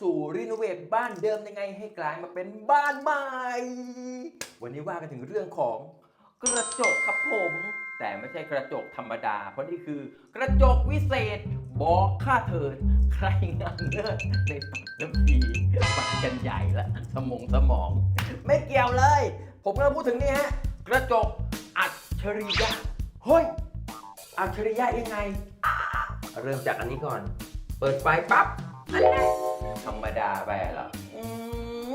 สู่รีโนเวทบ้านเดิมยังไงให้กลายมาเป็นบ้านใหม่ วันนี้ว่ากันถึงเรื่องของกระจกครับผม แต่ไม่ใช่กระจกธรรมดา เพราะนี่คือกระจกวิเศษ บอกค่าเถิดใครงานเลิศในปัตน้ำพีปัดกันใหญ่ละสมองสมอง ไม่เกี่ยวเลย ผมกำลังพูดถึงนี่ฮะกระจกอัจฉริยะเฮ้ยอัจฉริยะยังไง เริ่มจากอันนี้ก่อน เปิดไฟปั๊บอันนี้ ธรรมดาไปเหรออื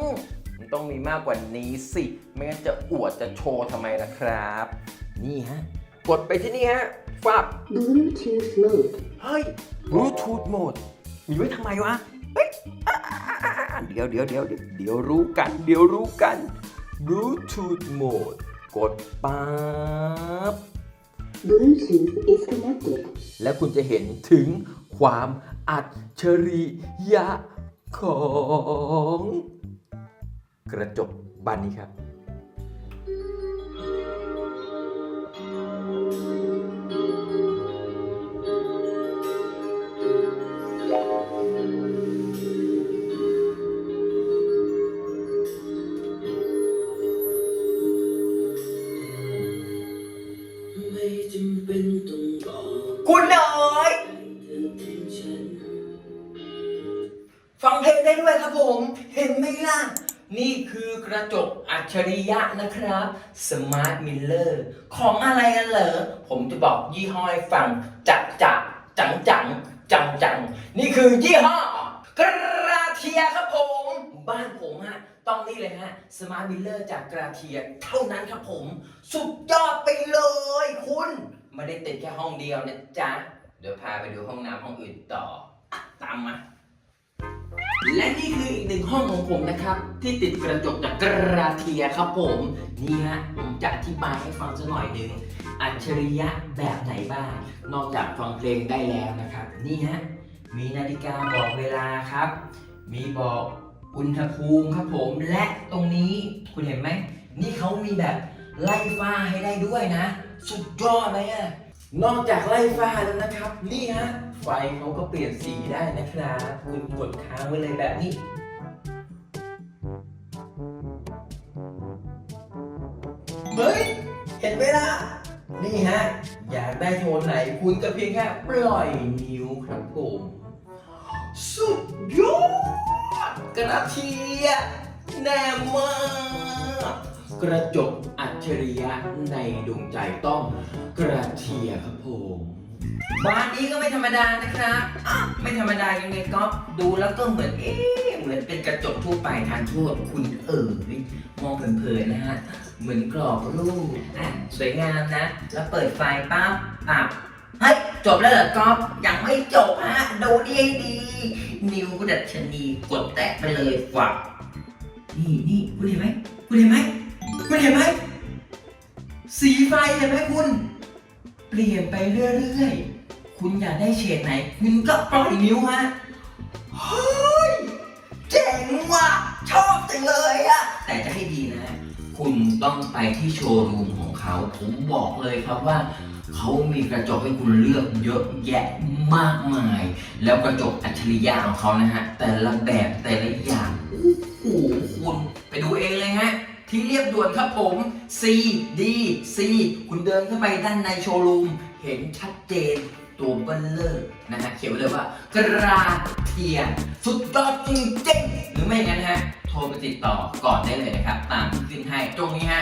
มมันต้องมีมากกว่านี้สิ ไม่งั้นจะอวดจะโชว์ทำไมล่ะครับ นี่ฮะ กดไปที่นี่ฮะฟับ Bluetooth mode. เฮ้ย Bluetooth mode มีไว้ทำไมวะ เฮ้ยอะอะอะอะอะเดี๋ยวเดี๋ยวเดี๋ยวเดี๋ยวเดี๋ยวรู้กัน เดี๋ยวรู้กัน Bluetooth mode กดปั๊บ Bluetooth is connected. แล้วคุณจะเห็นถึงความอัจฉริยะ ของกระจกบานนี้ครับไม่จำเป็นต้องบอกคุณน้อ เพลงได้ด้วยครับผม เห็นไหมล่ะ นี่คือกระจกอัจฉริยะนะครับ Smart Miller ของอะไรกันเหรอ ผมจะบอกยี่ห้อให้ฟัง จักจักจังจังจังจังนี่คือยี่ห้อกระเทียครับผม บ้านผมฮะต้องนี่เลยฮะ Smart Miller จากกระเทียเท่านั้นครับผม สุดยอดไปเลยคุณไม่ได้ติดแค่ห้องเดียวนะจ๊ะ เดี๋ยวพาไปดูห้องน้ำห้องอื่นต่ออตามมา และนี่คืออีกหนึ่งห้องของผมนะครับ ที่ติดกระจกจากกระเทียครับผมนี่ฮะผมจะอธิบายให้ฟังสักหน่อยหนึ่งอัจฉริยะแบบไหนบ้าง นอกจากฟังเพลงได้แล้วนะครับ นี่ฮะมีนาฬิกาบอกเวลาครับ มีบอกอุณหภูมิครับผมและตรงนี้คุณเห็นไหม นี่เขามีแบบไล่ฟ้าให้ได้ด้วยนะ สุดยอดเลยอะ นอกจากไล่ฟ้าแล้วนะครับ นี่ฮะไฟเขาก็เปลี่ยนสีได้นะครับ คุณกดค้างไว้เลยแบบนี้ เฮ้ย เห็นไหมล่ะ นี่ฮะ อยากได้โทนไหนคุณก็เพียงแค่ปล่อยนิ้วครับผมสุดยอดกระเทียแน่มาก กระจกอัจฉริยะในดวงใจต้องกระเทียครับผมบ้านนี้ก็ไม่ธรรมดานะครับอะไม่ธรรมดายังไงก็ดูแล้วก็เหมือนเอ๊ะเหมือนเป็นกระจกทั่วไปทานทั่วคุณเอ๋ยมองเผินๆนะฮะ เหมือนกรอบรูปอะสวยงามนะ แล้วเปิดไฟปั๊บปับเฮ้ยจบแล้วเหรอก๊อฟยังไม่จบฮะดูดีให้ดี นิ้วดัชนีกดแตะไปเลยฝักนี่นี่คุณเห็นไหมคุณเห็นไหม คุณเห็นไหม สีไฟเห็นไหมคุณ เปลี่ยนไปเรื่อยๆ คุณอยากได้เฉดไหน คุณก็ปล่อยนิ้วฮะ เฮ้ย เจ๋งว่ะ ชอบจังเลยอะแต่จะให้ดีนะ คุณต้องไปที่โชว์รูมของเขา ผมบอกเลยครับว่าเขามีกระจกให้คุณเลือกเยอะแยะมากมาย แล้วกระจกอัจฉริยะของเขานะฮะ แต่ละแบบแต่ละอย่าง ที่เรียบด่วนครับผม C D C คุณเดินเข้าไปด้านในโชว์รูม เห็นชัดเจนตัวเบลเลอร์นะฮะเขียนไว้เลยว่ากราเทียสุดยอดจริงๆหรือไม่งนั้นฮะ โทรไปติดต่อก่อนได้เลยนะครับ ตามที่ขึ้นให้ตรงนี้ฮะ